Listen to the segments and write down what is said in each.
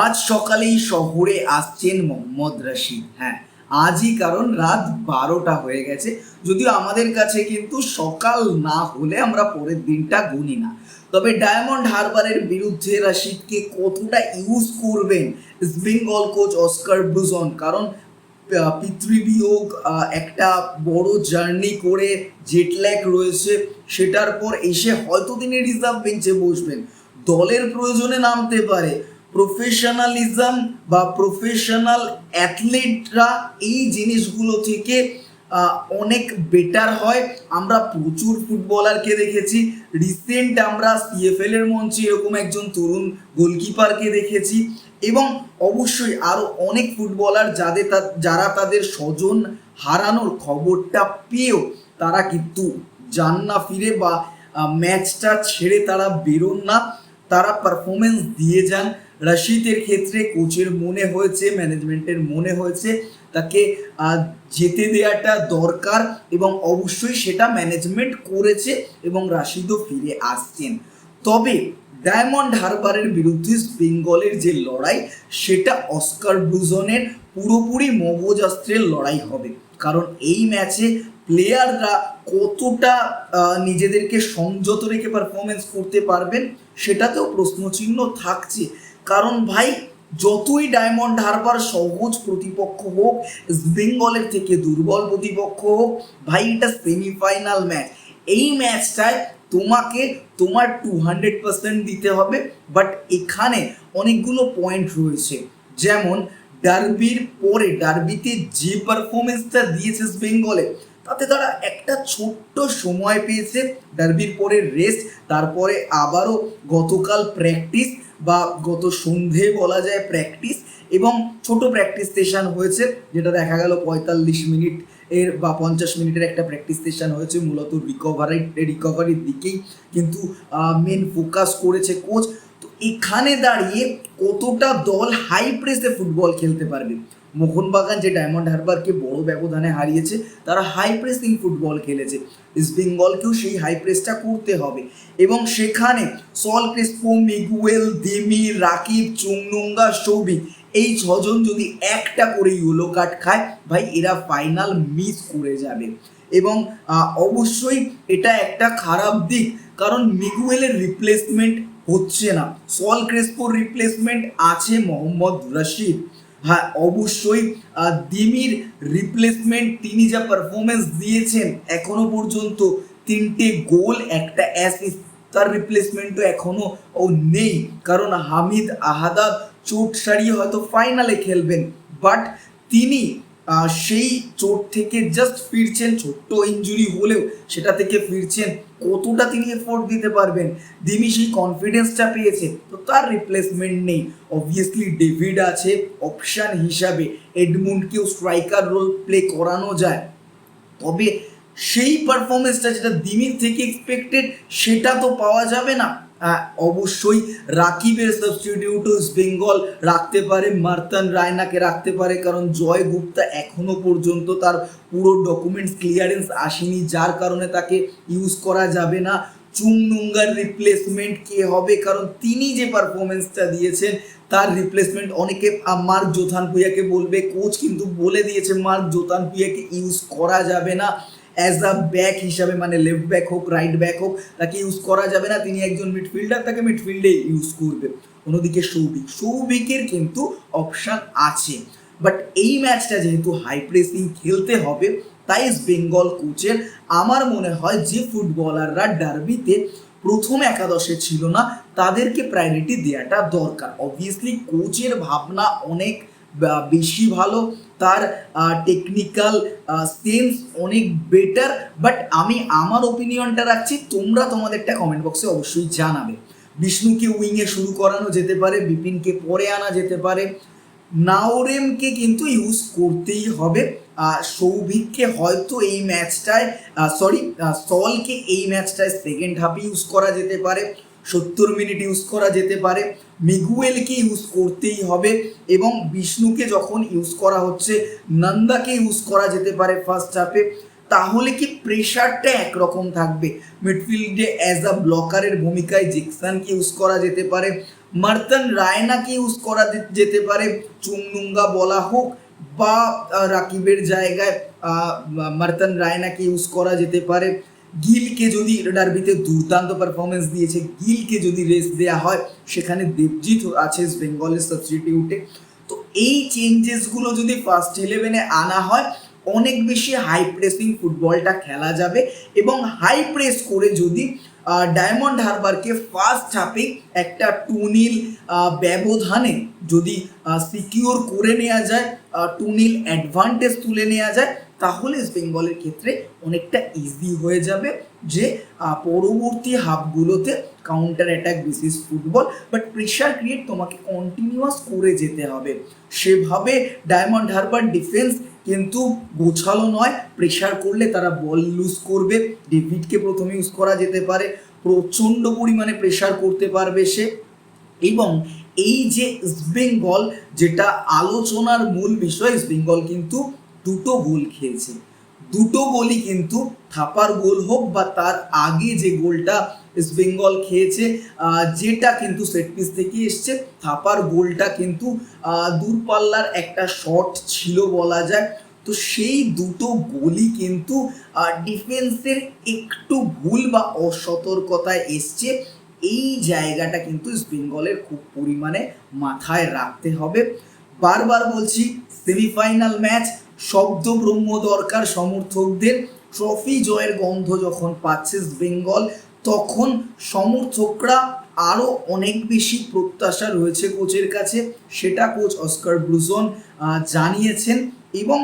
আজ সকালেই শহরে আসছেন মোহাম্মদ রশিদ। হ্যাঁ আজই কারণ রাত বারোটা হয়ে গেছে। যদিও আমাদের কাছে কিন্তু সকাল না হলে আমরা পরের দিনটা গুনি না। তবে ডায়মন্ড হারবারের বিরুদ্ধে রশিদকে কতটা ইউজ করবেন বেঙ্গল কোচ অস্কার ব্রুজন? কারণ পিতৃবিয়োগ একটা বড় জার্নি করে জেটল্যাক রয়েছে, সেটার পর এসে হয়তো তিনি রিজার্ভ বেঞ্চে বসবেন। দলের প্রয়োজনে নামতে পারে প্রফেশনালিজম বা প্রফেশনাল অ্যাথলেটরা এই জিনিসগুলো থেকে অনেক বেটার হয়। আমরা প্রচুর ফুটবলারকে দেখেছি। রিসেন্ট আমরা সিএফএল এর মঞ্চে এরকম একজন তরুণ গোলকিপারকে দেখেছি। এবং অবশ্যই আরও অনেক ফুটবলার যাদের যারা তাদের স্বজন হারানোর খবরটা পেয়েও তারা কিন্তু যান না ফিরে বা ম্যাচটা ছেড়ে তারা বেরোন না। তারা পারফরমেন্স দিয়ে যান। রশিদের ক্ষেত্রে কোচের মনে হয়েছে, ম্যানেজমেন্টের মনে হয়েছে, তাকে যেতে দেওয়াটা দরকার এবং অবশ্যই সেটা ম্যানেজমেন্ট করেছে এবং রাশিদও ফিরে আসছেন। তবে ডায়মন্ড হারবারের বিরুদ্ধে বেঙ্গলের যে লড়াই, সেটা অস্কার ব্রুজনের পুরোপুরি মগজাস্ত্রের লড়াই হবে। কারণ এই ম্যাচে প্লেয়াররা কতটা নিজেদেরকে সংযত রেখে পারফরমেন্স করতে পারবেন, সেটাতেও প্রশ্নচিহ্ন থাকছে। কারণ ভাই, যতই ডায়মন্ড হারবার সহজ প্রতিপক্ষ হোক বেঙ্গলের থেকে দুর্বল প্রতিপক্ষ হোক, ভাই, এটা সেমিফাইনাল ম্যাচ এই ম্যাচটায় তোমাকে তোমার টু হান্ড্রেড পার্সেন্ট দিতে হবে বাট এখানে অনেকগুলো পয়েন্ট রয়েছে। যেমন ডার্বির পরে ডার্বিতে যে পারফরমেন্সটা দিয়েছে বেঙ্গলে তাতে তারা একটা ছোট্ট সময় পেয়েছে। ডার্বির পরে রেস্ট তারপরে আবারও গতকাল প্র্যাকটিস বা গত সন্ধে বলা যায় প্র্যাকটিস এবং ছোট প্র্যাকটিস সেশন হয়েছে, যেটা দেখা গেল পঁয়তাল্লিশ মিনিট এর বা পঞ্চাশ মিনিটের একটা প্র্যাকটিস সেশন হয়েছে, মূলত রিকভারি রিকভারির দিকেই। কিন্তু মেন ফোকাস করেছে কোচ তো এখানে দাঁড়িয়ে কতটা দল হাই প্রেসে ফুটবল খেলতে পারবে? মোহনবাগান যে ডায়মন্ড হারবারকে বড় ব্যবধানে হারিয়েছে, তারা হাই প্রেসিং ফুটবল খেলেছে। ইস্ট বেঙ্গলকেও সেই হাই প্রেসটা করতে হবে। এবং সেখানে Saul Crespo Miguel Dimi Rakib Chungnunga Souvik এই ছজন যদি একটা করে ইউলো কার্ড খায়, ভাই এরা ফাইনাল মিস করে যাবে। এবং অবশ্যই এটা একটা খারাপ দিক, কারণ মিগুয়েলের রিপ্লেসমেন্ট হচ্ছে না। সল ক্রেসপোর রিপ্লেসমেন্ট আছে মোহাম্মদ রশিদ। হ্যাঁ অবশ্যই দিমির রিপ্লেসমেন্ট তিনি যা পারফরমেন্স দিয়েছেন এখনও পর্যন্ত তিনটে গোল, একটা অ্যাসিস্ট তার রিপ্লেসমেন্টও এখনও ও নেই। কারণ হামিদ আহাদাব চোট সারিয়ে হয়তো ফাইনালে খেলবেন বাট তিনি সেই চোট থেকে জাস্ট ফিরছেন, ছোট্ট ইঞ্জুরি হলেও সেটা থেকে ফিরছেন। কতটা তিনি এফোর্ট দিতে পারবেন? দিমি সেই কনফিডেন্সটা পেয়েছে, তো তার রিপ্লেসমেন্ট নেই। অবভিয়াসলি ডেভিড আছে অপশান হিসাবে। এডমুন্ডকেও স্ট্রাইকার রোল প্লে করানো যায়। তবে সেই পারফরমেন্সটা যেটা দিমির থেকে এক্সপেক্টেড সেটা তো পাওয়া যাবে না। অবশ্যই রাকিবের সাবস্টিটিউট বেঙ্গল রাখতে পারে, মার্তান রায়নাকে রাখতে পারে, কারণ জয় গুপ্তা এখনও পর্যন্ত তার পুরো ডকুমেন্টস ক্লিয়ারেন্স আসেনি, যার কারণে তাকে ইউজ করা যাবে না। চুংনুঙ্গার রিপ্লেসমেন্ট কে হবে? কারণ তিনি যে পারফরমেন্সটা দিয়েছেন, তার রিপ্লেসমেন্ট অনেকে মার্ক জোথান পুইয়াকে বলবে কোচ কিন্তু বলে দিয়েছে, মার্ক জোথান পুইয়াকে ইউজ করা যাবে না। অ্যাজ আ ব্যাক হিসাবে মানে লেফট ব্যাক হোক রাইট ব্যাক হোক, তাকে ইউজ করা যাবে না। তিনি একজন মিডফিল্ডার তাকে মিডফিল্ডে ইউজ করবে। অন্যদিকে সৌভিক। সৌভিকের কিন্তু অপশান আছে। বাট এই ম্যাচটা যেহেতু হাই প্রেসিং খেলতে হবে, তাই বেঙ্গল কোচের আমার মনে হয় যে ফুটবলাররা ডার্বিতে প্রথম একাদশে ছিল না, তাদেরকে প্রায়োরিটি দেওয়াটা দরকার। অবভিয়াসলি কোচের ভাবনা অনেক বেশি ভালো, তার টেকনিক্যাল সেন্স অনেক বেটার বাট আমি আমার ওপিনিয়নটা রাখছি, তোমরা তোমাদেরটা কমেন্ট বক্সে অবশ্যই জানাবে। বিষ্ণুকে উইংয়ে শুরু করানো যেতে পারে, বিপিনকে পরে আনা যেতে পারে, নাওরেমকে কিন্তু ইউজ করতেই হবে সৌভিককে হয়তো এই ম্যাচটায় সরি সলকে এই ম্যাচটায় সেকেন্ড হাফে ইউজ করা যেতে পারে সত্তর মিনিট ইউজ করা যেতে পারে। মিগুয়েলকে ইউজ করতেই হবে এবং বিষ্ণুকে যখন ইউজ করা হচ্ছে, নন্দাকে ইউজ করা যেতে পারে ফার্স্ট হাফে তাহলে কি প্রেশারটা একরকম থাকবে? মিডফিল্ডে অ্যাজ আ ব্লকারের ভূমিকায় জেকসানকে ইউজ করা যেতে পারে, মার্তন রায়নাকে ইউজ করা যেতে পারে, চুংনুঙ্গা বলা হোক বা রাকিবের জায়গায় মার্তন রায়নাকে ইউজ করা যেতে পারে। গিলকে যদি ডার্বিতে দুর্দান্ত পারফরমেন্স দিয়েছে, গিলকে যদি রেস্ট দেওয়া হয়, সেখানে দেবজিৎ আছে বেঙ্গলের সাবস্টিটিউটে তো এই চেঞ্জেসগুলো যদি ফার্স্ট ইলেভেনে আনা হয়, অনেক বেশি হাই প্রেসিং ফুটবলটা খেলা যাবে এবং হাই প্রেস করে যদি ডায়মন্ড হারবারকে ফার্স্ট হাফে একটা টু নীল ব্যবধানে যদি সিকিওর করে নেওয়া যায় টু নীল অ্যাডভান্টেজ তুলে নেওয়া যায় তাহলে ইস্ট বেঙ্গলের ক্ষেত্রে অনেকটা ইজি হয়ে যাবে যে পরবর্তী হাফগুলোতে counter attack basis football but pressure create তোমাকে কন্টিনিউয়াস করে যেতে হবে। সেভাবে ডায়মন্ড হারবার ডিফেন্স কিন্তু গোছালো নয়। প্রেশার করলে তারা বল লুজ করবে। ডেভিডকে প্রথমে ইউজ করা যেতে পারে। প্রচণ্ড পরিমাণে প্রেশার করতে পারবে সে। এবং এই যে ইস্টবেঙ্গল যেটা আলোচনার মূল বিষয় ইস্টবেঙ্গল কিন্তু দুটো গোল খেয়েছে দুটো গোলই কিন্তু থাপার গোল হোক বা তার আগে যে গোলটা ইস্টবেঙ্গল খেয়েছে যেটা কিন্তু সেট পিস থেকে এসছে। থাপার গোলটা কিন্তু দূরপাল্লার একটা শট ছিল বলা যায়। তো সেই দুটো গোলই কিন্তু ডিফেন্সের একটু ভুল বা অসতর্কতায় এসছে। এই জায়গাটা কিন্তু ইস্ট বেঙ্গলের খুব পরিমাণে মাথায় রাখতে হবে। বারবার বলছি সেমিফাইনাল ম্যাচ শব্দ ব্রহ্ম দরকার সমর্থকদের। ট্রফি জয়ের গন্ধ যখন পাচ্ছে বেঙ্গল, তখন সমর্থকরা আরও অনেক বেশি প্রত্যাশা রয়েছে কোচের কাছে। সেটা কোচ অস্কার ব্রুজন জানিয়েছেন এবং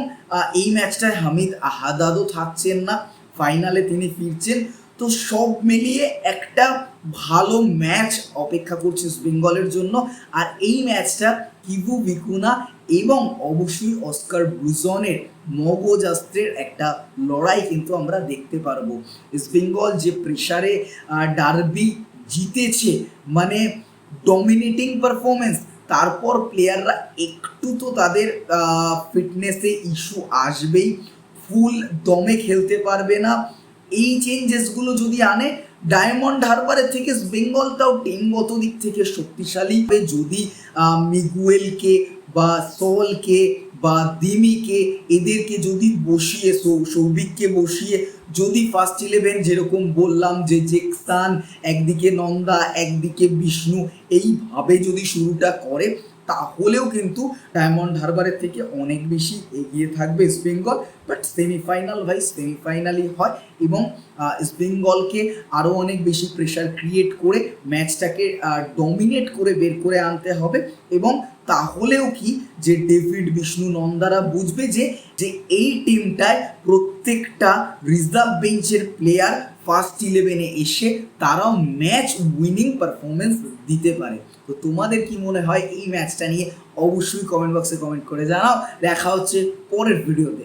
এই ম্যাচটায় হামিদ আহাদাদও থাকছেন না। ফাইনালে তিনি ফিরছেন। তো সব মিলিয়ে একটা ভালো ম্যাচ অপেক্ষা করছে বেঙ্গলের জন্য। আর এই ম্যাচটা কিবু ভিকুনা এবং অবশ্যই অস্কার ব্রুজনের মগজাস্ত্রের একটা লড়াই কিন্তু আমরা দেখতে পারব। ইস্ট বেঙ্গল যে প্রেশারে ডার্বি জিতেছে মানে ডমিনেটিং পারফরমেন্স তারপর প্লেয়াররা একটু তো তাদের ফিটনেসে ইস্যু আসবেই। ফুল দমে খেলতে পারবে না। এই চেঞ্জেসগুলো যদি আনে ডায়মন্ড হারবারের থেকে বেঙ্গল বেঙ্গলটাও টিমগত দিক থেকে শক্তিশালী যদি মিগুয়েলকে বা সলকে বা দিমিকে এদেরকে যদি বসিয়ে সৌভিককে বসিয়ে, যদি ফার্স্ট ইলেভেন যেরকম বললাম যে জেকসান একদিকে নন্দা, একদিকে বিষ্ণু, এইভাবে যদি শুরুটা করে তাহলেও কিন্তু ডায়মন্ড হারবারের থেকে অনেক বেশি এগিয়ে থাকবে ইস্ট বেঙ্গল বাট সেমিফাইনাল ভাই সেমিফাইনালই হয় এবং ইস্ট বেঙ্গলকে আরও অনেক বেশি প্রেশার ক্রিয়েট করে ম্যাচটাকে ডমিনেট করে বের করে আনতে হবে এবং তাহলেও কি যে ডেভিড বিষ্ণু নন্দারা বুঝবে যে যে এই টিমটায় প্রত্যেকটা রিজার্ভ বেঞ্চের প্লেয়ার ফার্স্ট ইলেভেনে এসে তারাও ম্যাচ উইনিং পারফরমেন্স দিতে পারে। তো তোমাদের কি মনে হয় এই ম্যাচটা নিয়ে? অবশ্যই কমেন্ট বক্সে কমেন্ট করে জানাও। দেখা হচ্ছে পরের ভিডিওতে